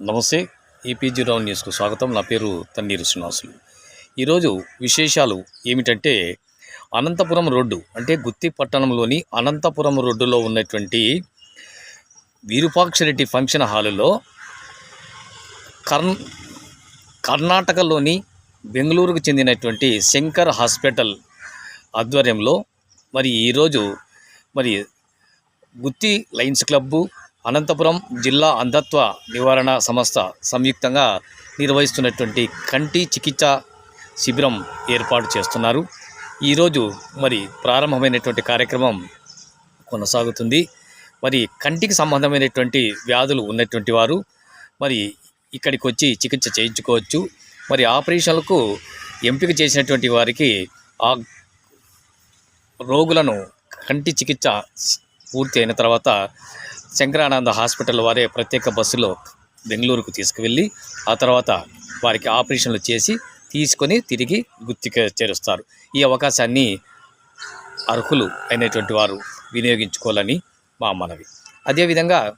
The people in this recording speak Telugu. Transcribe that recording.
నమస్తే ఈపీజీ రౌండ్ న్యూస్కు స్వాగతం. నా పేరు తన్నీరు శ్రీనివాసులు. ఈరోజు విశేషాలు ఏమిటంటే అనంతపురం రోడ్డు అంటే గుత్తి పట్టణంలోని అనంతపురం రోడ్డులో ఉన్నటువంటి విరూపాక్షరెడ్డి ఫంక్షన్ హాలులో కర్ణ కర్ణాటకలోని బెంగళూరుకు చెందినటువంటి శంకర్ హాస్పిటల్ ఆధ్వర్యంలో మరి ఈరోజు మరి గుత్తి లయన్స్ క్లబ్బు అనంతపురం జిల్లా అంధత్వ నివారణ సంస్థ సంయుక్తంగా నిర్వహిస్తున్నటువంటి కంటి చికిత్స శిబిరం ఏర్పాటు చేస్తున్నారు. ఈరోజు మరి ప్రారంభమైనటువంటి కార్యక్రమం కొనసాగుతుంది. మరి కంటికి సంబంధమైనటువంటి వ్యాధులు ఉన్నటువంటి వారు మరి ఇక్కడికి వచ్చి చికిత్స చేయించుకోవచ్చు. మరి ఆపరేషన్లకు ఎంపిక చేసినటువంటి వారికి ఆ రోగులను కంటి చికిత్స పూర్తి అయిన తర్వాత శంకరానంద హాస్పిటల్ వారే ప్రత్యేక బస్సులో బెంగళూరుకు తీసుకువెళ్ళి ఆ తర్వాత వారికి ఆపరేషన్లు చేసి తీసుకొని తిరిగి గుత్తికి చేరుస్తారు. ఈ అవకాశాన్ని అర్హులు అయినటువంటి వారు వినియోగించుకోవాలని మా మనవి. అదేవిధంగా